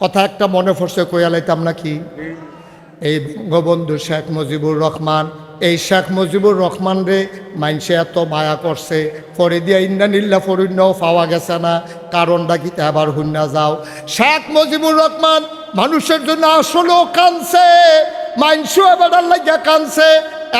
কথা একটা মনে পড়ছে কইয়ালাইতাম নাকি? এই বঙ্গবন্ধু শেখ মুজিবুর রহমান, এই শেখ মুজিবুর রহমান রে মাইনসে এত মায়া করছে, পরে দিয়া ইন্দানিল্লা ফরিন্যাও পাওয়া গেছে না, কারণটা কি আবার হুন্না যাও। শেখ মুজিবুর রহমান মানুষের জন্য আসলেও কানছে মাইনসু এবার লাগিয়া কানছে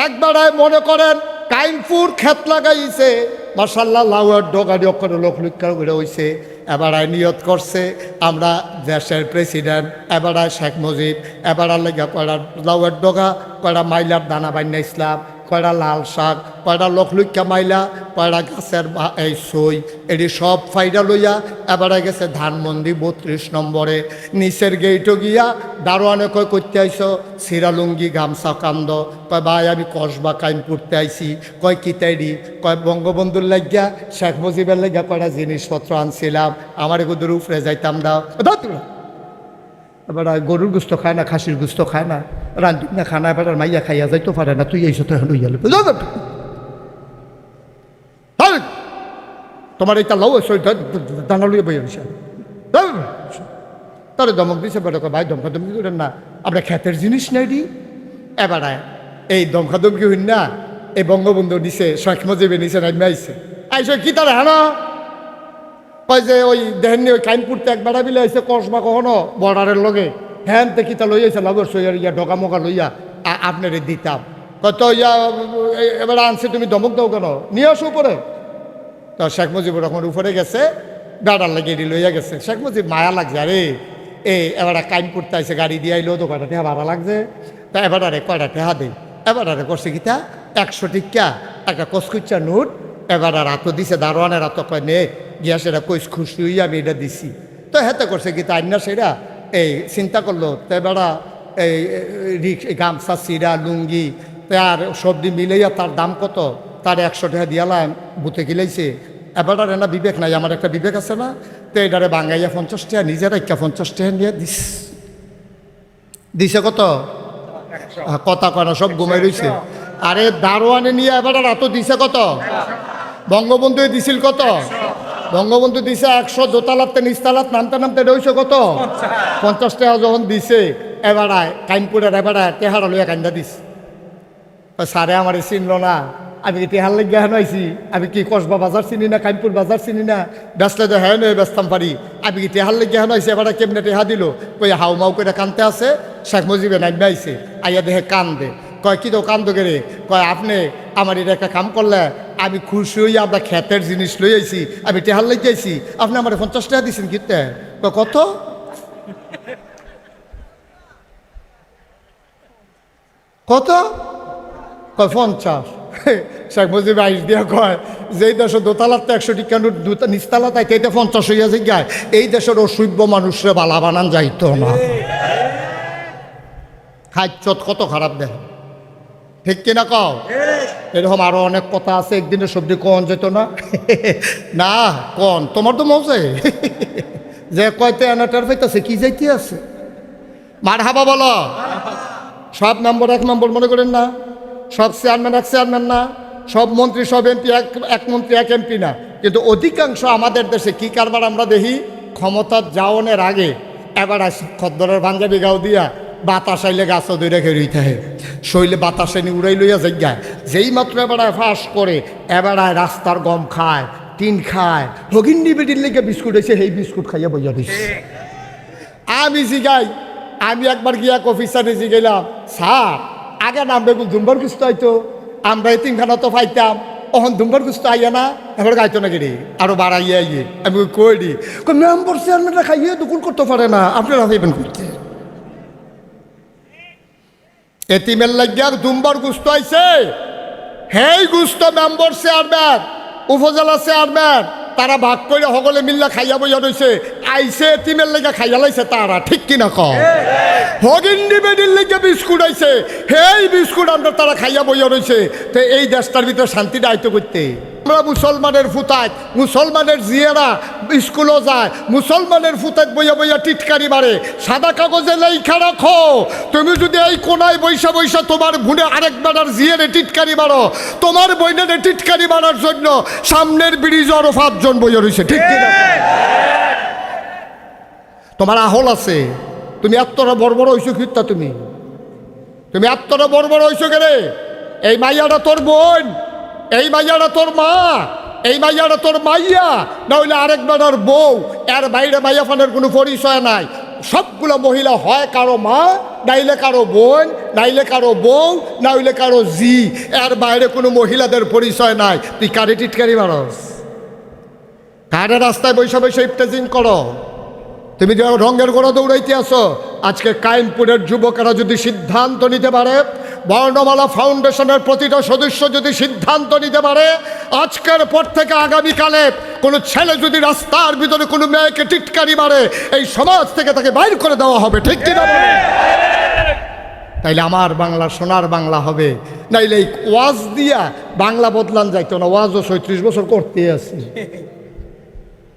একবারায় মনে করেন, কাইনপুর খেত লাগাইছে মার্শাল্লাহ লাউয়ের ডোগাড়ি অক্ষরে লোক লুক্ষার করে হইছে। এবারায় নিয়ত করছে। আমরা দেশের প্রেসিডেন্ট এবারায় শেখ মুজিব, এবারার লেগে কয়টা লাউয়ের ডোগা কয়টা মাইলার দানা বান্যা ইসলাম কয়টা লাল শাক কয়টা লক্ষলুক্ষা মাইলা কয়টা গাছের এই সই, এটি সব ফাইডা লইয়া এবারে গেছে ধানমন্দি বত্রিশ নম্বরে। নিচের গেইটও গিয়া দারোয়ানে কয় করতে আইসো সিরালুঙ্গি গামছা কান্দ। কয়, ভাই, আমি কসবা কাইম করতে আইছি। কয় কিতাইডি কয়, বঙ্গবন্ধুর লাগিয়া শেখ মুজিবের লাগিয়া কয়টা জিনিসপত্র আনছিলাম। আমার এগুলোর উপরে যাইতাম দাও। এবার গরুর গুস্ত খায় না খাসির গুস্ত খায় না রান্ধি না খানা এবার মাইয়া খাইয়া যাইতে পারে না তুই এইসব তো এখন ইয়া লইবে। যাও, যাও। হাই! তোমার এইটা লও সই দানা লইয়া বইয়া দিছে তারে দমক দিছে বেটা ভাই দমকা দমকি করেন না আমরা খ্যাতের জিনিস নাই দি এবারায় এই দমকা দমকি হইন না এই বঙ্গবন্ধু নিছে শেখ মুজিবে নিছে নাইমে আইসে কি তার হানা কয় যে ওই দেহেননি ওই কাইনপুরতে এক বেড়া বিলে আইসে কসবা কখনো? বর্ডারের লগে। হ্যান তে কিতা লই আইছে লগর সইয়ার ইয়া ডকা মকা লইয়া আপনারে দিতাম। কত ইয়া এবার আনছে, তুমি দমক দাও কেন? নিয়ে আসো উপরে। তো শেখ মুজিবুর রহমান উপরে গেছে, বেড়ার লাগে এটি লইয়া গেছে। শেখ মুজিব মায়া লাগছে, আরে এই এবার কাইনপুরতে আইসে গাড়ি দিয়ে আইলো তো কয়টা টেহা ভাড়া লাগছে। তা এবার আরে কয়টা টেহা দেই? এবার আরে করছে কিতা? একশো টিকা একটা কসকুচ্চা নোট, এবার আর হাতও দিছে, দারোয়ানের হাত কয়, নে গিয়া সেটা কইস খুশি হইয়া আমি এটা দিছি। তো হেতে করছে কি তাই না সেটা এই চিন্তা করল, তো বেড়া এই গামছা, সিরা, লুঙ্গি তার সবজি মিলাইয়া তার দাম কত? তার একশো টাকা দিয়ালাম বুতে গিলাইছে। এবার না বিবেক নাই, আমার একটা বিবেক আছে না, তো এটারে বাঙ্গাইয়া পঞ্চাশ টাকা, নিজের একটা পঞ্চাশ টাকা নিয়ে দিস। দিছে কত? কথা কয় সব ঘুমাই রইছে। আরে দারোয়ানে নিয়ে এবার এত দিছে কত? বঙ্গবন্ধু দিছিল কত? বঙ্গবন্ধু দিছে একশো দোতালাতে নিচতালাত নামতে নামতে রইছে কত? পঞ্চাশ টাকা যখন দিছে এবারায় কাইনপুরের এবারায় তেহারা লইয়া কান্দা দিস স্যারে আমার চিনল না, আমি কি তেহার লেগে হেন আইছি? আমি কি কসবা বাজার চিনি না কাইনপুর বাজার চিনি না? ব্যস্ত তো হ্যাঁ নয় ব্যস্তাম পারি। আমি কি তেহার লেগে হেন আইছি? এবার কেমনে টেহা দিল? কই হাউ মাউ করে কানতে আছে, শেখ মুজিবে নামবে আইছে। আইয়া দেহে কান দে কয়, কি তো কান্দ গেরে কয়, আপনি আমার এটা একটা কাম করলে আমি খুশি হইয়া আমরা খ্যাতের জিনিস লই আইছি আমি টেহার লেগে যাইছি আপনি আমার পঞ্চাশ টাকা দিয়েছেন কিতে কত? কত? কয় পঞ্চাশ। শেখ মুজিব আইস দিয়া কয় যেই দেশের দোতালাতে একশো টিকা নিচতালা তাই এইটা পঞ্চাশ হইয়া যে গায় এই দেশের অসভ্য মানুষরে বালা বানান যাইতো না। খাইচত কত খারাপ দেখ ঠিক কিনা কও? এরকম আরও অনেক কথা আছে একদিনের সবজি কন যেত না? না কন? তোমার তো মজে। যে কয়তে এনাটার পাইতেছে কি যাইতে আছে? মার হাবা বলো। সব নম্বর এক নম্বর মনে করেন না? সব চেয়ারম্যান এক চেয়ারম্যান না? সব মন্ত্রী সব এমপি এক এক মন্ত্রী এক এমপি না? কিন্তু অধিকাংশ আমাদের দেশে কি কারবার আমরা দেখি? ক্ষমতার যাওনের আগে। এবার আসি খদ্দরের পাঞ্জাবি গাও দিয়া। বাতাস আইলে গাছও দুই রেখে রইতে হয়। শৈলে বাতাস এনে উড়াই লইয়া যাইগায় যেই মাত্র এবার ফাঁস করে, এবার রাস্তার গম খায়, টিন খায়। হগিন্ডি বেডির লেগে বিস্কুট এসে সেই বিস্কুট খাইয়া বইয়া দিচ্ছে আমি জিগাই, আমি একবার গিয়া অফিসারে জিগাইলাম, স্যার, আগে নাম বেগুন দুম্বার কুস্ত হইতো আমরা এই তিনখানা তো পাইতাম অহন দুম্বার কুস্ত আইয়া না, এবার গাইতো না গেড়ি আরও বাড়াইয়া আইয়ে, আমি কই দি মেম্বার চেয়ারম্যানরা খাইয়ে দুকুন করতে পারে না, আপনারা ভাইবেন করতে এতিমের লাগিয়া দুম্বর গুস্ত আইছে। হেই গুস্ত মেম্বর চেয়ারম্যান, উপজেলা চেয়ারম্যান, তারা ভাগ করে সকলে মিল্লা খাইয়া বইয়া রয়েছে আইসে এতিমের লেগে খাইয়া লাইছে তারা, ঠিক কিনা ক হগিন্ডি বেডির লেগে বিস্কুট আইছে। হেই বিস্কুট আমরা তারা খাইয়া বইয়া রয়েছে তো এই দেশটার ভিতরে শান্তি দায়িত্ব করতে আমরা মুসলমানের ফুতায়, মুসলমানের জিয়েরা স্কুলও যায়, মুসলমানের ফুতায় বইয়া বইয়া টিটকারি মারে, সাদা কাগজে লেখা রাখো। তুমি যদি এই কোনায় বৈশা বৈশা তোমার ভুনে আরেক বেড়ার জিয়েরে টিটকারি মারো, তোমার বইনের টিটকারি মারার জন্য সামনের ব্রিজ আরও পাঁচজন বইয়া রয়েছে ঠিক তোমার আহল আছে। তুমি এতটা বড় বড় হইছো তুমি? তুমি এতটা বড় বড় হইছো কেরে এই মাইয়াটা তোর বোন। এই মাইয়াটা তোর মা, এই মাইয়াটা তোর মাইয়া না হইলে আরেক বেটার বউ, এর বাইরে মাইয়া ফানের কোনো পরিচয় নাই। সবগুলো মহিলা হয় কারও মা, নাইলে কারও বোন, নাইলে কারও বউ না হইলে কারও জি, এর বাইরে কোনো মহিলাদের পরিচয় নাই। তুই কারে টিটকারি মারস? কারে রাস্তায় বৈশা বৈশা ইফতেজিং করো তুমি রঙের গোড়া দৌড়াইতে আসো আজকে কাইমপুরের যুবকেরা যদি সিদ্ধান্ত নিতে পারে, বর্ণমালা ফাউন্ডেশনের প্রতিটা সদস্য যদি সিদ্ধান্ত নিতে পারে, আজকের পর থেকে আগামীকালে কোনো ছেলে যদি রাস্তার ভিতরে কোনো মেয়েকে টিটকারি মারে, এই সমাজ থেকে তাকে বাইর করে দেওয়া হবে, ঠিক কিনা? তাইলে আমার বাংলা সোনার বাংলা হবে। নাইলে এই ওয়াজ দিয়া বাংলা বদলান যাইতো না, ওয়াজও ছয়ত্রিশ বছর করতে আসি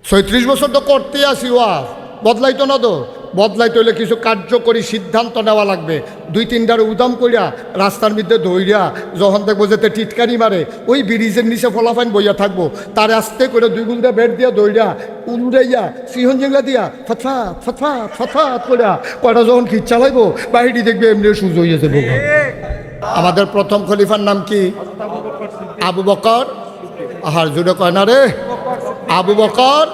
ছয়ত্রিশ বছর তো করতে আসি ওয়াজ। বদলাইতো না তো? বদলাইতে হইলে কিছু কার্যকরী সিদ্ধান্ত নেওয়া লাগবে। দুই তিনটার উদাম কইরা রাস্তার মধ্যে দৌড়িয়া যখন দেখব যেতে টিটকারি মারে, ওই ব্রিজের নিচে ফলাফাইন বইয়া থাকব। তার আস্তে করে দুই গুলটা বেড দিয়া দৌড়িয়া উড়াইয়া সিহন জেংলা দিয়া ফতফা ফতফা ফতফা কইরা কয়টা যখন খিচ চালাইবো, বাহিরি দেখবে এমনি সুজ হয়ে যাবে আমাদের প্রথম খলিফার নাম কি? আবু বকর। আহার জুড়ে কয় না রে? আবু বকর।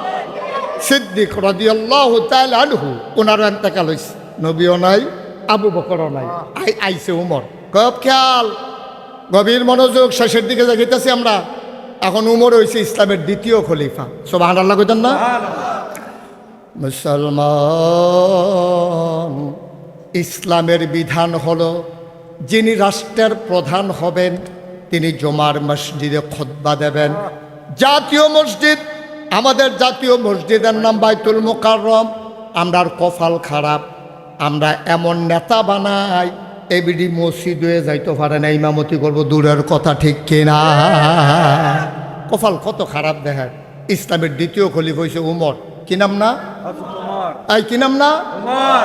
সিদ্দিক রাদিয়াল্লাহু তাআলা আনহু ওনারও এন্তেকাল হইছে নবীও নাই আবু বকরও নাই। আই আইছে উমর। কব খেয়াল। গভীর মনোযোগ শেষের দিকে যাইতেছি আমরা। এখন উমর হইছে ইসলামের দ্বিতীয় খলিফা। সব আল্লাহ কইতেন না? মুসলমান ইসলামের বিধান হলো যিনি রাষ্ট্রের প্রধান হবেন তিনি জমার মসজিদে খোদ্া দেবেন। জাতীয় মসজিদ আমাদের জাতীয় মসজিদের নাম বাইতুল মোকাররম। আমরার কফাল খারাপ। আমরা এমন নেতা বানাই, এবিডি মসজিদ হয়ে যাইতে পারে না, ইমামতি করব, দূরের কথা ঠিক কিনা? কফাল কত খারাপ দেখায়। ইসলামের দ্বিতীয় খলিফ হয়েছে উমর। কি নাম না? এই কি নাম না?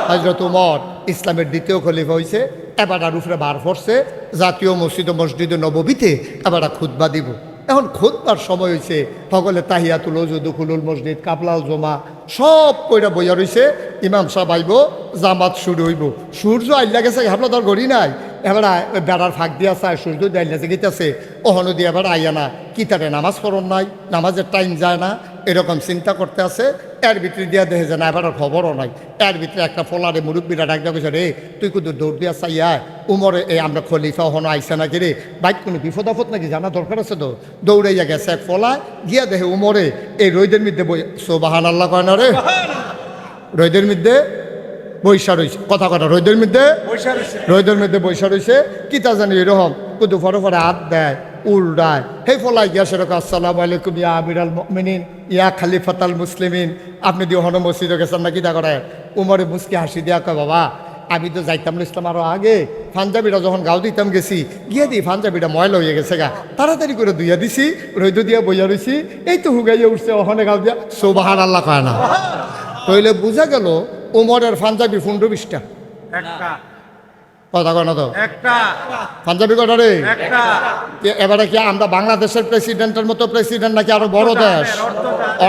হজরত উমর। ইসলামের দ্বিতীয় খলিফা হয়েছে এবার আর উপরে বার পড়ছে। জাতীয় মসজিদ ও মসজিদ নববীতে এবার খুদ্া দিব। এখন খোদবার সময় হয়েছে সকলে তাহিয়াতুল দুখুলুল মসজিদ কাপলাল জমা, সব কইরা বইয়া রয়েছে ইমাম সাহেব আইব, জামাত শুরু হইব। সূর্য আইলা গেছে হাবলা তোর ঘড়ি নাই। এবার ওই বেড়ার ফাঁক দিয়া চায় সূর্য দাইলাছে গেতেছে ওহনো দিয়ে এবার আইয়া না কিতারে নামাজ পড়ন নাই নামাজের টাইম যায় না এরকম চিন্তা করতে আছে এর ভিতরে দিয়া দেখে যে না এবার আর খবরও নাই এর ভিতরে একটা ফলারে মুরব্বীরা ডাক দেওয়া রে তুই কিন্তু দৌড় দিয়া চাইয়া উমরে এই আমরা খলিফা হনো আইসা নাকি রে বাইক কোনো বিপদ আপদ নাকি জানা দরকার আছে তো? দৌড়ে দৌড়াইয়া গেছে এক ফলা গিয়া দেখে উমরে এই রৈদের মধ্যে বই সোবাহান আল্লাহ কয় না রে? রৈদের মধ্যে বৈশা রয়েছে কথা কথা রৈদের মধ্যে? রৈদের মধ্যে বৈশা রয়েছে কি তা জানি এরকম কিন্তু ফটো ফটো হাত দেয় উল্টায়। হে ফলাই গিয়া সেরকম আসসালাম আলাইকুম ইয়া আমির আল মিনিন ইয়া খালিফাতাল মুসলিমিন। আপনি দিয়ে হন মসজিদে গেছেন না কিতা করে উমরে মুসকি হাসি দিয়া কয় বাবা আমি তো যাইতাম না ইসলাম আরও আগে। পাঞ্জাবিটা যখন গাও দিতাম গেছি গিয়ে দিই পাঞ্জাবিটা ময়লা হয়ে গেছে গা। তাড়াতাড়ি করে দুইয়া দিছি রৈদ দিয়া বইয়া রইছি। এই তো হুগাইয়া উঠছে ওখানে গাও দিয়া। সোবাহার আল্লাহ কয় না। তইলে বোঝা গেল উমরের পাঞ্জাবি ফুন্ডু বিশটা। কথা কেন তো? পাঞ্জাবি কটা রে? এবারে কি আমরা বাংলাদেশের প্রেসিডেন্টের মতো প্রেসিডেন্ট নাকি আরও বড় দেশ।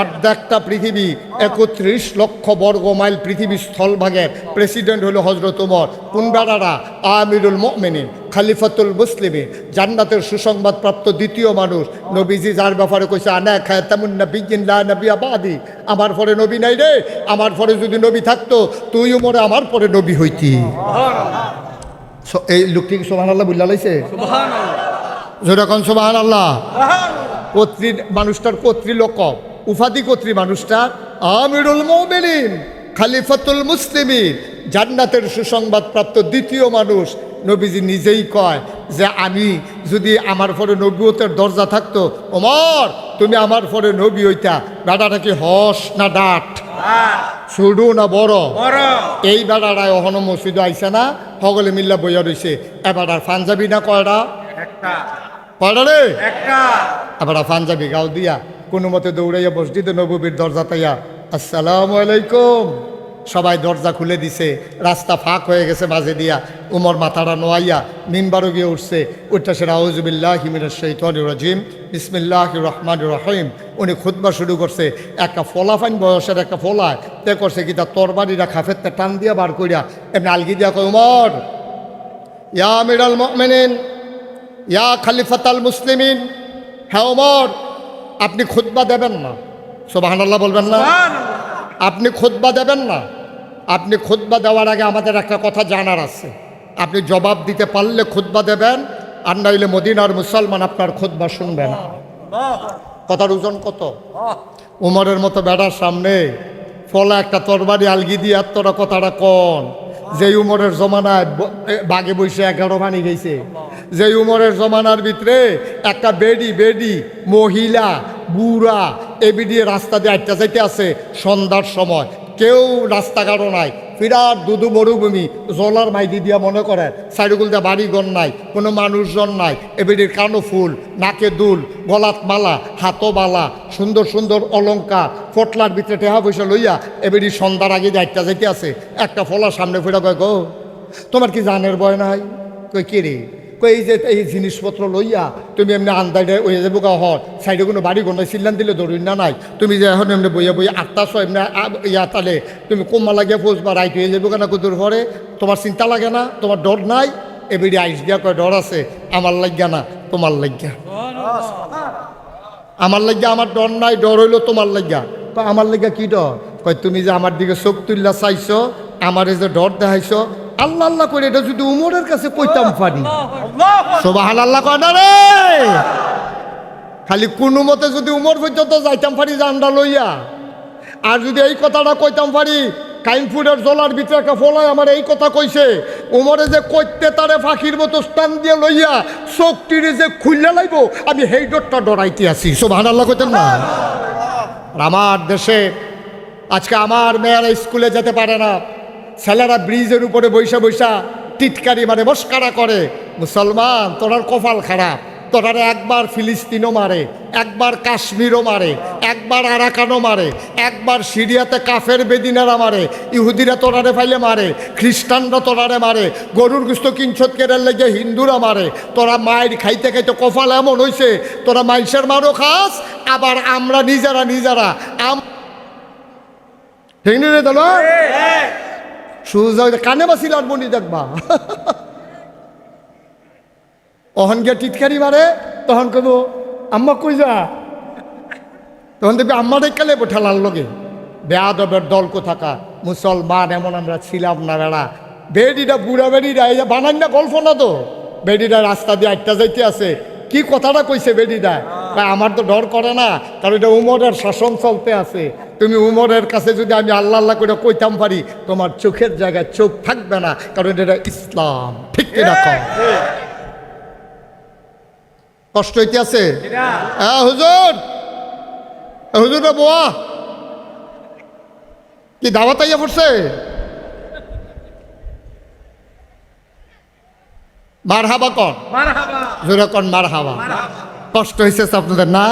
অর্ধেকটা পৃথিবী। একত্রিশ লক্ষ বর্গ মাইল পৃথিবী স্থলভাগের প্রেসিডেন্ট হলো হজরত উমর কোন আমিরুল মমিনিন খালিফাতুল মুসলিমিন জান্নাতের সুসংবাদপ্রাপ্ত দ্বিতীয় মানুষ। নবীজি যার ব্যাপারে কইছে আনা খায় তেমন নবী লা নবী আবাদি আমার পরে নবী নাই রে আমার পরে যদি নবী থাকতো তুই উমরে আমার পরে নবী হইতি। এই লোকটি সোহান আল্লাহ বুল্লা লাইছে? যেরকম সোহান আল্লাহ কর্তৃ মানুষটার কর্তৃলোক উপাধি কর্তৃ মানুষটার আমিরুল মোমেনিন খালিফাতুল মুসলিমিন জান্নাতের সুসংবাদ প্রাপ্ত দ্বিতীয় মানুষ। নবীজি নিজেই কয় যে আমি যদি আমার পরে নবীয়তের দরজা থাকতো ওমর তুমি আমার পরে নবী হইতা। বেটাটা কি হস না ডাট ছোটো না বড়? এই বেড়াটায় অহনো মসজিদ আইসে না সকলে মিল্লা বইয়া রইছে। এবার আর পাঞ্জাবি না কয়টা? কয়টা রে? এবার পাঞ্জাবি গাও দিয়া। কোনো মতে দৌড়াইয়া মসজিদে নবীর দরজা তাইয়া, আসসালামু আলাইকুম। সবাই দরজা খুলে দিছে, রাস্তা ফাঁক হয়ে গেছে মাঝে দিয়া। উমর মাথাটা নোয়াইয়া মিনবারও গিয়ে উঠছে। উঠটা সেরা আউজুবিল্লাহ হিমিনের শৈতন রাজিম বিসমিল্লাহ রহমান রহিম। উনি খুদবা শুরু করছে, একটা ফলাফাইন বয়সের একটা ফলায় তে করছে কি তার তরবারিরা খাফেরতে টান দিয়া বার করিয়া এমনি আলগি দিয়া কয়, উমর, ইয়া আমিরাল মেনেন ইয়া খালিফাতাল মুসলিমিন হ্যাঁ ওমর আপনি খুতবা দেবেন না। সোবাহান্লাহ বলবেন না? আপনি খুতবা দেবেন না? আপনি খুতবা দেওয়ার আগে আমাদের একটা কথা জানার আছে। আপনি জবাব দিতে পারলে খুতবা দেবেন আর নাইলে মদিনার মুসলমান আপনার খুতবা শুনবে না। কথার ওজন কত? উমরের মতো বেড়ার সামনে ফলা একটা তরবারি আলগি দিয়ে আর তোরা কথাটা কন। যে উমরের জমানায় বাগে বসে এগারো পানি গেছে। যে উমরের জমানার ভিতরে একটা বেডি বেডি, মহিলা, বুড়া এবি দিয়ে রাস্তা দিয়ে আটটা যাইতে আছে সন্ধ্যার সময়। কেউ রাস্তাঘাটও নাই। বিরাট দুদু মরুভূমি। জলার মাইদি দিয়া মনে করে সাইডগুল দিয়ে বাড়িঘর নাই, কোনো মানুষজন নাই, এবিডির কানো ফুল, নাকে দুল, গলাত মালা হাতো বালা, সুন্দর সুন্দর অলংকার, ফটলার ভিতরে টেহা পয়সা লইয়া এবিডি সন্ধ্যার আগে যাইটা যাইতে আছে। একটা ফলা সামনে ফিরা কয়, গো, তোমার কি জানের ভয় নাই? কই কে রে? কই যে এই জিনিসপত্র লইয়া তুমি এমনি আন্দাজে ওই যাব গা হর সাইডে কোনো বাড়ি গন্ডায় সিল্লান দিলে ধরুন না নাই? তুমি যে এখন এমনি বইয়া বইয়া আটটাশো এমনি ইয়া তালে, তুমি কোম্মা লাগিয়ে ফোস বা রাইট হয়ে যাব কেনা কুদুর পরে তোমার চিন্তা লাগে না? তোমার ডর নাই? এবারে আইস দিয়া কয়, ডর আছে, আমার লাগিয়া না, তোমার লাগিয়া। আমার লাগিয়া আমার ডর নাই, ডর হইল তোমার লাগিয়া। কয় আমার লাগিয়া কি ডর? কয়, তুমি যে আমার দিকে চোখ তুল্লা চাইছো, আমার যে ডর দেখাইছো আল্লাহ আল্লাহ করে এটা যদি উমরের কাছে কইতাম পারি সোবাহান আল্লাহ কয়না রে। খালি কোনো মতে যদি উমর পর্যন্ত যাইতাম পারি জান্ডা লইয়া। আর যদি এই কথাটা কইতাম পারি কাইনফুডের জলার ভিতরে একটা ফলায় আমার এই কথা কইছে উমরে যে কইতে তারে ফাঁকির মতো স্থান দিয়ে লইয়া চোখটিরে যে খুললে লাইব আমি সেই ডরটা ডরাইতে আছি। সোভান আল্লাহ কইতেন না? আর আমার দেশে আজকে আমার মেয়েরা স্কুলে যেতে পারে না। ছেলেরা ব্রিজের উপরে বৈশা বৈশা টিটকারি মানে মস্কারা করে। মুসলমান, তোরার কপাল খারাপ। তোরারে একবার ফিলিস্তিনও মারে, একবার কাশ্মীরও মারে, একবার আরাকানও মারে, একবার সিরিয়াতে কাফের বেদিনারা মারে, ইহুদিরা তোরারে ফাইলে মারে, খ্রিস্টানরা তোরারে মারে, গরুর গুস্ত কিঞ্ছত কেরার লেগে হিন্দুরা মারে। তোরা মায়ের খাইতে খাইতে কপাল এমন হইছে, তোরা মাইসের মারও খাস, আবার আমরা নিজেরা নিজেরা আম ঠিক নি সুজা কানে বাসিল আর বনি দেখবা। অহন গিয়া টিটকারি মারে তখন কব আম্মা কই যা? তখন দেখবি আম্মা দেখালে ঠেলার লগে। বেয়াদবের দল কোথাকা? মুসলমান এমন আমরা ছিলাম না বেড়া। বেডিটা বুড়া বেডিটা এই যে বানান না গল্প না তো? বেডিটা রাস্তা দিয়ে আটটা যাইতে আছে। কি কথাটা কইছে বেডিটা? আমার তো ডর করে না কারণ এটা উমরের শাসন চলতে আছে। তুমি উমরের কাছে যদি আমি আল্লাহ আল্লাহ করে কইতাম পারি তোমার চোখের জায়গায় চোখ থাকবে না কারণ এটা ইসলাম। ঠিক কিনা কষ্ট হইতে আছে? হ্যাঁ হুজুর। হুজুর বোয়া কি দাওয়াত আইয়া পড়ছে? মার হাবা কন জোরে কন মার হাবা কষ্ট হয়েছে আপনাদের না?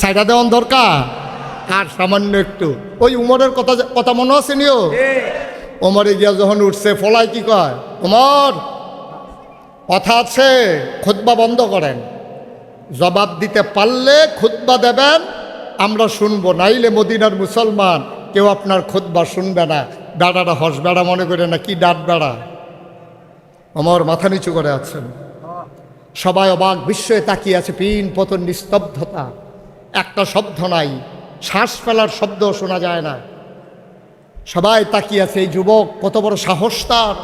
সাইডা দেওয়ান দরকার? আর সামান্য একটু। ওই উমরের কথা কথা মনে আছে নিও? ওমরে গিয়া যখন উঠছে ফলাই কি কয়? উমর কথা আছে খুতবা বন্ধ করেন। জবাব দিতে পারলে খুতবা দেবেন আমরা শুনব। নাইলে মদিনার মুসলমান কেউ আপনার খুতবা শুনবে না। বেড়াটা হস বেড়া মনে করে না কি ডাট বেড়া। আমার মাথা নিচু করে আছেন। সবাই অবাক বিস্ময়ে তাকিয়ে আছে পিন পতন নিস্তব্ধতা। একটা শব্দ নাই। শ্বাস ফেলার শব্দ শোনা যায় না। সবাই তাকিয়ে আছে, এই যুবক কত বড় সাহস তার।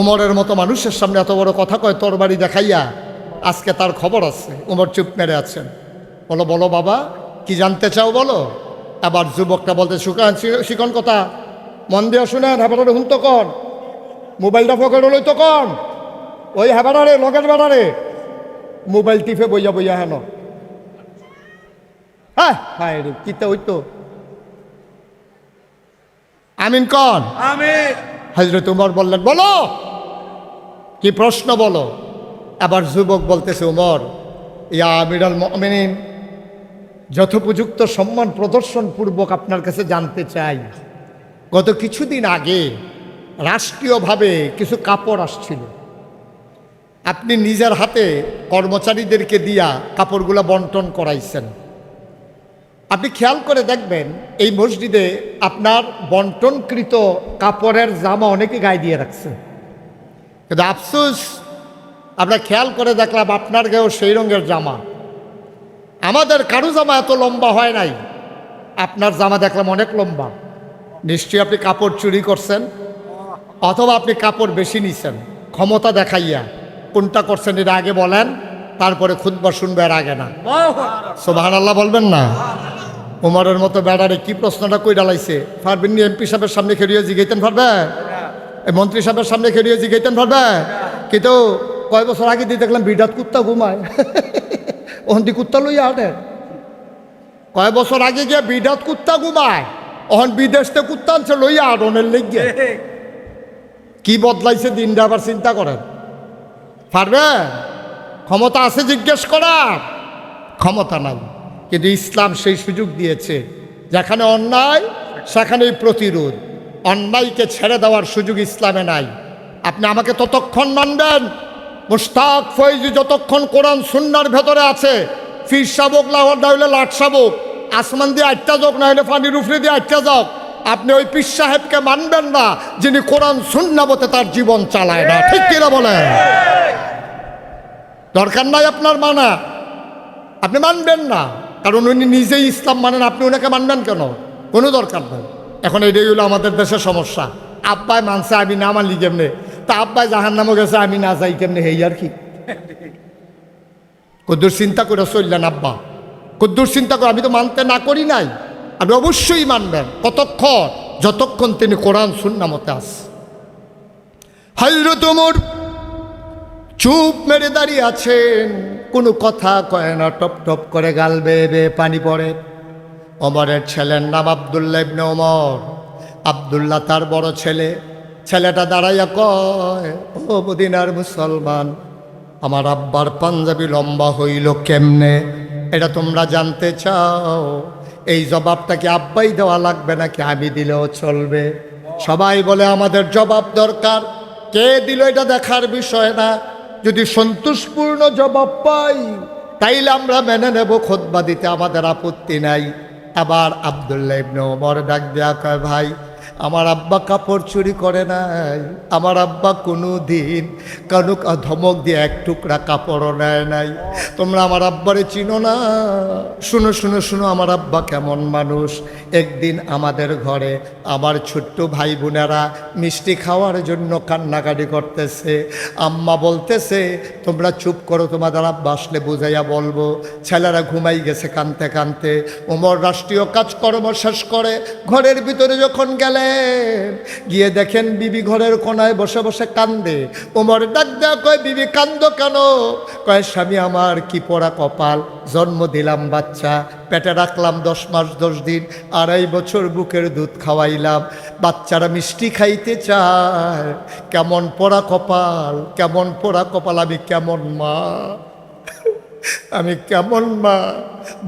উমরের মতো মানুষের সামনে এত বড় কথা কয়, তোর বাড়ি দেখাইয়া আজকে তার খবর আছে, উমর চুপ মেরে আছেন। বলো বলো বাবা, কি জানতে চাও বলো? আবার যুবকটা বলতে শুকান শিকন কথা? মন দিয়ে শুনেন হ্যাঁ হুন তো কন। মোবাইলটা পকেট লই তো কন। ওই হ্যাবারে লগের বেড়ারে মোবাইল টিপে বইয়া বইয়া হেন। হ্যাঁ। হ্যাঁ রে কিতে হইতো আমিন কন? আমিন। হজরত উমর বললেন বলো। কি প্রশ্ন বলো? আবার যুবক বলতেছে উমর ইয়া আমিরাল মমিনিন যথোপযুক্ত সম্মান প্রদর্শন পূর্বক আপনার কাছে জানতে চাই। গত কিছুদিন আগে রাষ্ট্রীয়ভাবে কিছু কাপড় আসছিল। আপনি নিজের হাতে কর্মচারীদেরকে দিয়া কাপড়গুলো বন্টন করাইছেন। আপনি খেয়াল করে দেখবেন এই মসজিদে আপনার বন্টনকৃত কাপড়ের জামা অনেকে গায়ে দিয়ে রাখছে। কিন্তু আফসুস আমরা খেয়াল করে দেখলাম আপনার গায়েও সেই রঙের জামা। আমাদের কারও জামা এত লম্বা হয় নাই। আপনার জামা দেখলাম অনেক লম্বা। নিশ্চয়ই আপনি কাপড় চুরি করছেন অথবা আপনি কাপড় বেশি নিছেন। ক্ষমতা দেখাইয়া কোনটা করছেন এটা আগে বলেন তারপরে খুদবা শুনবে আর আগে না। সোবাহান আল্লাহ বলবেন না? উমরের মতো বেড়ারে কি প্রশ্নটা কই ডালাইছে পারবেন এমপি সাহেবের সামনে খেলিয়ে জিগাইতেন পারবে? মন্ত্রী সাহেবের সামনে খেলিয়ে জিগাইতেন পারবে? কিন্তু কয় বছর আগে দিয়ে দেখলাম বিডাত কুত্তা ঘুমায়। অহন্তি কুত্তা লইয়া হাটেন কয় বছর আগে গিয়ে বিডাত কুত্তা ঘুমায়? অহন বিদেশতে কুত্তা আনছে লইয়া আটনের লেগে কি বদলাইছে দিনটা আবার চিন্তা করেন। পারবে? ক্ষমতা আছে জিজ্ঞেস করার। ক্ষমতা নাই। কিন্তু ইসলাম সেই সুযোগ দিয়েছে, যেখানে অন্যায়, সেখানেই প্রতিরোধ। অন্যায়কে ছেড়ে দেওয়ার সুযোগ ইসলামে নাই। আপনি আমাকে ততক্ষণ মানবেন? মুস্তাক ফৈজি যতক্ষণ কোরআন সুন্নার ভেতরে আছে, ফির শাবক লাহর না হইলে লাট শাবক, আসমান দিয়ে আটটা যোগ না হলে পানির উফরে দিয়ে আটটা যোগ আপনি ওই পীর সাহেবকে মানবেন না, যিনি কোরআন সুন্নাবতে তার জীবন চালায় না। ঠিক কিনা বলেন? দরকার নাই আপনার মানা। আপনি মানবেন না। কারণ উনি নিজেই ইসলাম মানেন, আপনি ওনাকে মানবেন কেন? কোনো দরকার নাই। এখন এটাই হলো আমাদের দেশের সমস্যা। আব্বাই মানছে, আমি না মানলি কেমনে? তা আব্বাই জাহান নামও গেছে, আমি না যাই কেমনে? হেই আর কি। কদ্দুর চিন্তা করে চললেন আব্বা। কদ্দুর চিন্তা করে, আমি তো মানতে না করি নাই। আপনি অবশ্যই মানবেন, কতক্ষণ? যতক্ষণ তিনি কোরআন সুন্নামতে আস হাইরত ওমর চুপ মেরে দাঁড়িয়ে আছেন। কোনো কথা কয় না, টপ টপ করে গাল বেয়ে বেয়ে পানি পড়ে। অমরের ছেলের নাম আবদুল্লাহ ইবনে ওমর। আবদুল্লাহ তার বড় ছেলে। ছেলেটা দাঁড়াইয়া কয়, ও মদিনার মুসলমান, আমার আব্বার পাঞ্জাবি লম্বা হইল কেমনে? এটা তোমরা জানতে চাও? এই জবাবটা কি আব্বাই দেওয়া লাগবে নাকি আমি দিলেও চলবে? সবাই বলে, আমাদের জবাব দরকার। কে দিল এটা দেখার বিষয় না? যদি সন্তোষপূর্ণ জবাব পাই, তাইলে আমরা মেনে নেব খোদবা দিতে আমাদের আপত্তি নাই। আবার আবদুল্লাহ ইবনে ওমর ডাক দেয়া কয়, ভাই আমার আব্বা কাপড় চুরি করে নাই। আমার আব্বা কোনো দিন কানুক ধমক দিয়ে এক টুকরা কাপড়ও নেয় নাই। তোমরা আমার আব্বারে চিনো না। শুনো শুনো শুনো, আমার আব্বা কেমন মানুষ। একদিন আমাদের ঘরে আমার ছোট্ট ভাই বোনেরা মিষ্টি খাওয়ার জন্য কান্নাকাটি করতেছে। আম্মা বলতেছে, তোমরা চুপ করো, তোমাদের আব্বা আসলে বুঝাইয়া বলব। ছেলেরা ঘুমাই গেছে কানতে কানতে। ওমর রাষ্ট্রীয় কাজকর্ম শেষ করে ঘরের ভিতরে যখন গেলেন গিয়ে দেখেন বিবি ঘরের কোনায় বসে বসে কান্দে। ওমর দেয়া কয়, বিবি, কান্দ কেন? কয়, স্বামী, আমার কি পড়া কপাল? জন্ম দিলাম বাচ্চা, পেটে রাখলাম দশ মাস, দশ দিন, আড়াই বছর বুকের দুধ খাওয়াইলাম। বাচ্চারা মিষ্টি খাইতে চায়। কেমন পড়া কপাল, কেমন পড়া কপাল, আমি কেমন মা? আমি কেমন মা?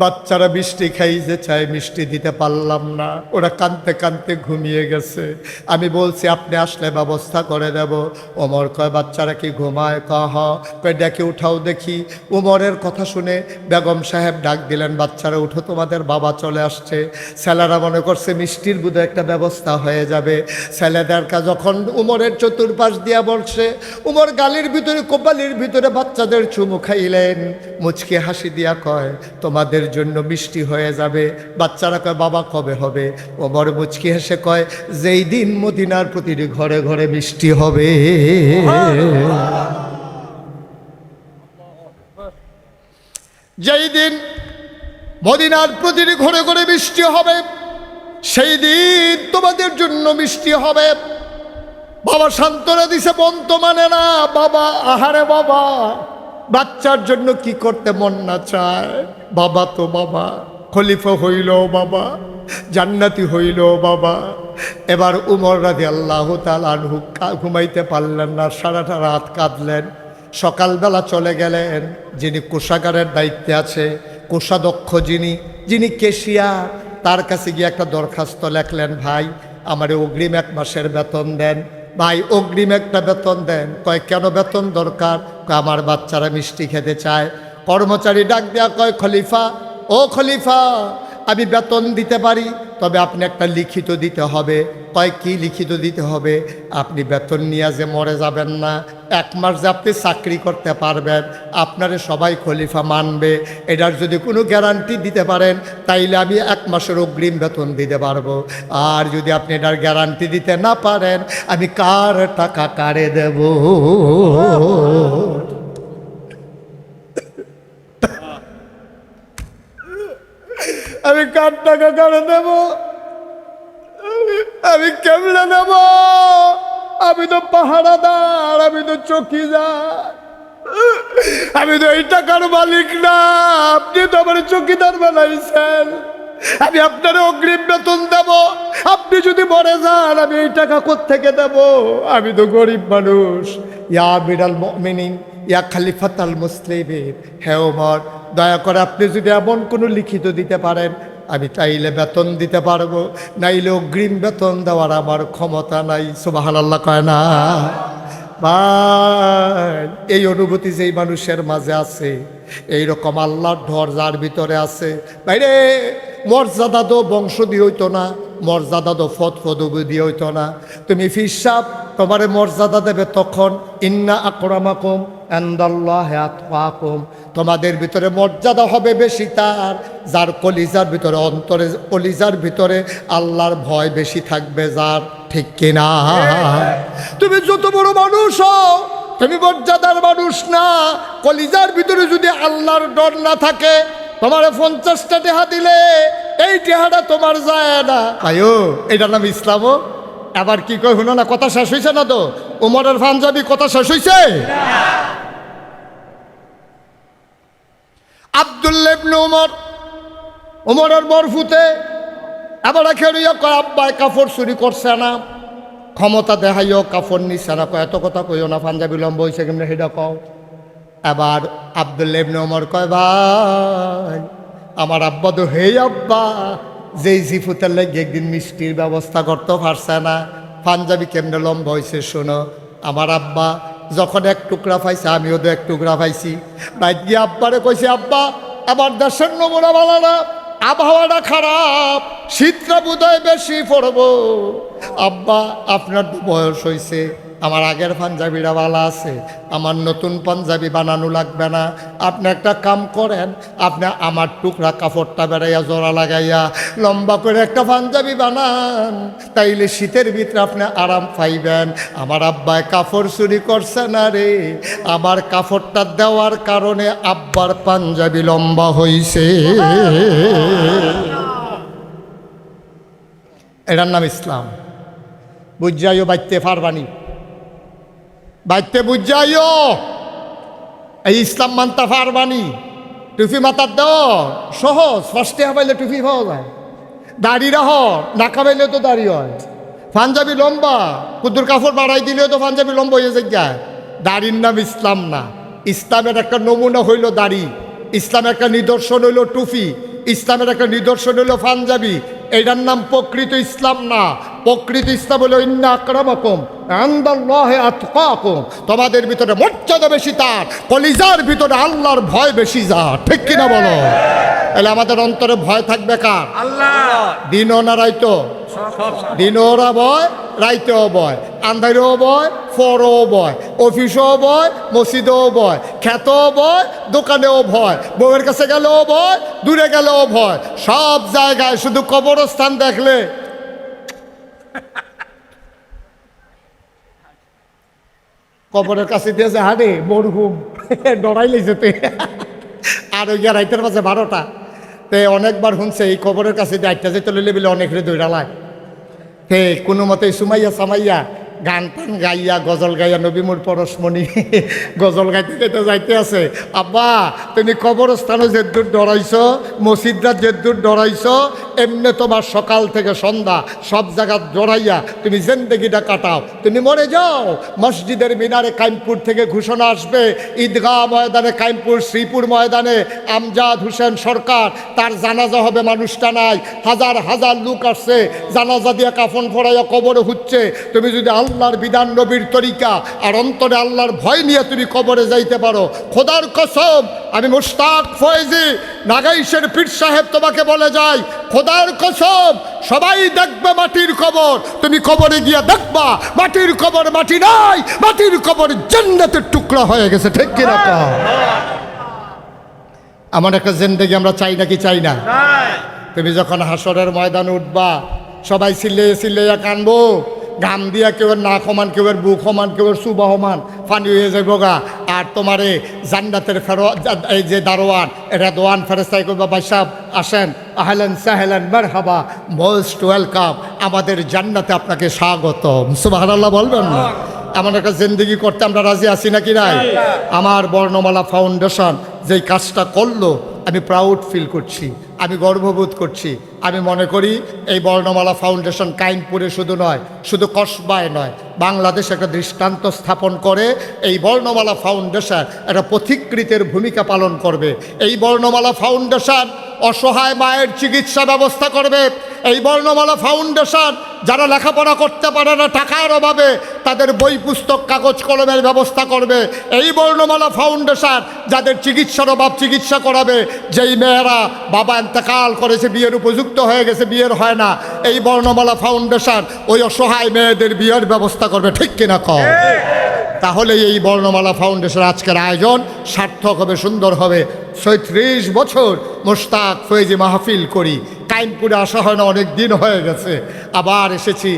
বাচ্চারা মিষ্টি খাইতে চায় মিষ্টি দিতে পারলাম না। ওরা কানতে কানতে ঘুমিয়ে গেছে। আমি বলছি, আপনি আসলে ব্যবস্থা করে দেব। ওমর কয়, বাচ্চারা কি ঘুমায়? কহ কয়, ডেকে উঠাও দেখি। উমরের কথা শুনে বেগম সাহেব ডাক দিলেন, বাচ্চারা, উঠো, তোমাদের বাবা চলে আসছে। ছেলেরা মনে করছে, মিষ্টির বুধে একটা ব্যবস্থা হয়ে যাবে। ছেলেদেরকা যখন উমরের চতুর্পাশ দিয়া বলছে উমর গালির ভিতরে, কোপালির ভিতরে বাচ্চাদের চুমু খাইলেন। মুচকে হাসি দিয়া কয়, তোমাদের জন্য মিষ্টি হয়ে যাবে। বাচ্চারা কয়, বাবা, কবে হবে? ওমর মুচকি হেসে কয়, যেই দিন মদিনার প্রতিটি ঘরে ঘরে মিষ্টি হবে। যেই দিন মদিনার প্রতিটি ঘরে ঘরে মিষ্টি হবে, সেই দিন তোমাদের জন্য মিষ্টি হবে। বাবা সান্ত্বনা দিছে বন্ত মানে না, বাবা, আহারে বাবা। বাচ্চার জন্য কি করতে মন না চায়? বাবা তো বাবা, খলিফা হইল বাবা, জান্নাতি হইল বাবা। এবার উমর রাধি আল্লাহ তালু ঘুমাইতে পারলেন না, সারাটা রাত কাঁদলেন। সকালবেলা চলে গেলেন, যিনি কোষাগারের দায়িত্বে আছে, কোষাধ্যক্ষ যিনি যিনি কেশিয়া, তার কাছে গিয়ে একটা দরখাস্ত লেখলেন, ভাই, আমার অগ্রিম এক মাসের বেতন দেন। ভাই, অগ্রিম একটা বেতন দেন। কয়, কেন বেতন দরকার? আমার বাচ্চারা মিষ্টি খেতে চায়। কর্মচারী ডাক দেয়া কয়, খলিফা, ও খলিফা, আমি বেতন দিতে পারি, তবে আপনি একটা লিখিত দিতে হবে। কয়, কি লিখিত দিতে হবে? আপনি বেতন নিয়ে যে মরে যাবেন না। এক মাস আপনি চাকরি করতে পারবেন, আপনারে সবাই খলিফা মানবে। এটার যদি কোনো গ্যারান্টি দিতে পারেন, তাইলে আমি এক মাসের অগ্রিম বেতন দিতে পারব। আর যদি আপনি এটার গ্যারান্টি দিতে না পারেন, আমি কার টাকা কারে দেব? আমি কার টাকা কারে দেব? আমি কেমনে দেব? আমি তো পাহারাদার, আমি তো চকিদার। আমি তো এই টাকার মালিক না, আপনি তো আমার চকিদার বানাইছেন। আমি আপনার অগ্রিম বেতন দেব, আপনি যদি মরে যান, আমি এই টাকা থেকে দেব? আমি তো গরিব মানুষ। ইয়া বিড়াল মিনিং ইয়া খালিফাত আল মুসলিমের হ্যাঁ ওমর দয়া করে আপনি যদি এমন কোনো লিখিত দিতে পারেন আমি চাইলে বেতন দিতে পারব, নাইলে অগ্রিম বেতন দেওয়ার আমার ক্ষমতা নাই সুবাহান আল্লাহ কয় না। বা এই অনুভূতি যেই মানুষের মাঝে আছে এই রকম আল্লাহর ঢর যার ভিতরে আছে। বাইরে মর্যাদা তো বংশ দিয়ে হইতো না মর্যাদা তো ফত ফদবু দিয়ে হইতো না। তুমি ফিসাব তোমারে মর্যাদা দেবে তখন ইন্না আকরামাকুম তোমাদের ভিতরে মর্যাদা হবে বেশি তার যার কলিজার ভিতরে অন্তরে কলিজার ভিতরে আল্লাহর ভয় বেশি থাকবে যার ঠিক কিনা? তুমি যত বড় মানুষ হও তুমি মর্যাদার মানুষ না, কলিজার ভিতরে যদি আল্লাহর ডর না থাকে, তোমার পঞ্চাশটা টেহা দিলে এই টেহাটা তোমার যায় না। আয়ো, এটার নাম ইসলামও? আবার কি কয়, শুনো না, কথা শেষ হয়েছে না তো? উমরের পাঞ্জাবি কথা শেষ হয়েছে আবদুল্লেবনে উমর, উমরের বরফুতে আবার খেলিয়া কয়, আব্বাই কাপড় চুরি করছে না। ক্ষমতা দেখাইও কাপড় নিচ্ছে না কয়, এত কথা কইও না, পাঞ্জাবি লম্ব হয়েছে কেমনে সেটা কও। এবার আবদুল্লেবনে উমর কয়, ভাই, আমার আব্বা তো হে আব্বা, যেই জিফুতের লেগে একদিন মিষ্টির ব্যবস্থা করতে পারছে না, পাঞ্জাবি কেমনে লম্বা হয়েছে শোনো, আমার আব্বা যখন এক টুকরা পাইছে, আমিও তো এক টুকরা পাইছি। বাইক গিয়ে আব্বারে কইছে, আব্বা, আমার দেশের নমুনা বালানা আবহাওয়াটা খারাপ, শীতটা বোধহয় বেশি পড়ব। আব্বা আপনার তো বয়স হয়েছে আমার আগের পাঞ্জাবিরা ভালো আছে। আমার নতুন পাঞ্জাবি বানানো লাগবে না। আপনি একটা কাম করেন আপনি আমার টুকরা কাপড়টা বেড়াইয়া জোড়া লাগাইয়া লম্বা করে একটা পাঞ্জাবি বানান। তাইলে শীতের ভিতরে আপনি আরাম পাইবেন। আমার আব্বায় কাপড় চুরি করছে না রে। আমার কাপড়টা দেওয়ার কারণে আব্বার পাঞ্জাবি লম্বা হইছে। এটার নাম ইসলাম। বুঝাইও, বাইতে পারবানি। বাইতে বুঝাইও, এই ইসলাম মানতা পারবানি। টুফি মাতার দেও সহজ, ফার্স্টে হাবাইলে টুফি পাওয়া যায়। দাড়ি রাহ না খাবাইলে তো দাড়ি হয়। পাঞ্জাবি লম্বা কুদ্দুর কাপড় বাড়াই দিলেও তো পাঞ্জাবি লম্বা হয়ে যায়। দাড়ির নাম ইসলাম না। ইসলামের একটা নমুনা হইল দাড়ি। ইসলামের একটা নিদর্শন হইল টুফি ইসলামের একটা নিদর্শন হইল পাঞ্জাবি। এটার নাম প্রকৃত ইসলাম না। প্রকৃত ইসলাম হলো ইন্না আক্রমকম আন্দাল্লাহে আতকাকুম। তোমাদের ভিতরে মর্যাদা বেশি তার কলিজার ভিতরে আল্লাহর ভয় বেশি যার। ঠিক কিনা বলো? তাহলে আমাদের অন্তরে ভয় থাকবে কার? আল্লাহ। দিনও না রাইতো দিনও বয় রাইতেও বয়। আন্ধারেও বয় ফরও বয়। অফিসেও বয় মসজিদেও বয়। খেতেও বয় দোকানেও ভয়। বউয়ের কাছে গেলেও ভয় দূরে গেলেও ভয়। সব জায়গায় শুধু কবরস্থান দেখলে কবরের কাছে দিয়েছে হারে মরহুম। লেগেছে তুই আর ওই রাইতের মাঝে বারোটা। তে অনেকবার শুনছে, এই কবরের কাছে দিয়ে আটটা যেতে লইলে বলে অনেক রে দৌড়ালায় হে কোনো মতে সুমাইয়া সামাইয়া গান টান গাইয়া, গজল গাইয়া নবীমুর পরশমণি, গজল গাইতে গাইতে যাইতে আছে। আব্বা, তুমি কবরস্থানে যে দূর ডরাইছ মসজিদরা যে দূর ডরাইছ, এমনি তোমার সকাল থেকে সন্ধ্যা, সব জায়গা ডরাইয়া তুমি জেন্দেগিটা কাটাও। তুমি মরে যাও, মসজিদের মিনারে কাইমপুর থেকে ঘোষণা আসবে, ঈদগাহ ময়দানে কাইমপুর, শ্রীপুর ময়দানে আমজাদ হোসেন সরকার, তার জানাজা হবে মানুষটা নাই হাজার হাজার লোক আসছে, জানাজা দিয়ে কাফন ফড়াইয়া কবরে হচ্ছে। তুমি যদি আল্লাহর বিধান নবীর তরিকা। আর অন্তরে আল্লাহর ভয় নিয়ে তুমি কবরে যাইতে পারো। খোদার কসম আমি মুশতাক ফয়েজি নাগাইশের পীর সাহেব তোমাকে বলে যাই খোদার কসম সবাই দেখবে মাটির কবর। তুমি কবরে গিয়া দেখবা মাটির কবর মাটি নাই মাটির কবর জান্নাতের টুকরা হয়ে গেছে ঠিক কিনা? আমার একটা জিন্দেগি আমরা চাই নাকি চাই না? তুমি যখন হাসরের ময়দানে উঠবা সবাই সিলে সিল্লাইয়া কানবো ঘাম দিয়া কেউ না সমান কেউ বুক সমান কেউ সুবাহ সমান পানি হয়ে যাইব গা। আর তোমারে জান্নাতের ফেরো এই যে দারোয়ান এটা দোয়ান ফেরেস্তাই করবা বাইসাব আসেন। আহলেন সাহেলেন মের হাবা মোস্ট ওয়েলকাম। আমাদের জান্নাতে আপনাকে স্বাগতম। সুবাহ বলবেন না? এমন একটা জিন্দিগি করতে আমরা রাজি আছি নাকি নাই? আমার বর্ণমালা ফাউন্ডেশন যেই কাজটা করল আমি প্রাউড ফিল করছি, আমি গর্ববোধ করছি। আমি মনে করি এই বর্ণমালা ফাউন্ডেশন কাইমপুরে শুধু নয়, শুধু কসবায় নয়, বাংলাদেশ একটা দৃষ্টান্ত স্থাপন করে এই বর্ণমালা ফাউন্ডেশন একটা পথিকৃতের ভূমিকা পালন করবে। এই বর্ণমালা ফাউন্ডেশন অসহায় মায়ের চিকিৎসা ব্যবস্থা করবে। এই বর্ণমালা ফাউন্ডেশন যারা লেখাপড়া করতে পারে না টাকার অভাবে, তাদের বই, পুস্তক, কাগজ, কলমের ব্যবস্থা করবে। এই বর্ণমালা ফাউন্ডেশন যাদের চিকিৎসার অভাব চিকিৎসা করাবে, যেই মেয়েরা বাবা এতেকাল করেছে, বিয়ের উপযুক্ত হয়ে গেছে, বিয়ের হয় না, এই বর্ণমালা ফাউন্ডেশন ওই অসহায় মেয়েদের বিয়ের ব্যবস্থা করবে, ঠিক কিনা কম তাহলে এই বর্ণমালা ফাউন্ডেশন আজকের আয়োজন সার্থক হবে, সুন্দর হবে। ছয়ত্রিশ বছর মোস্তাক ফয়েজি মাহফিল করি। কাইমপুরে আসা হয় না, অনেক দিন হয়ে গেছে। আবার এসেছি।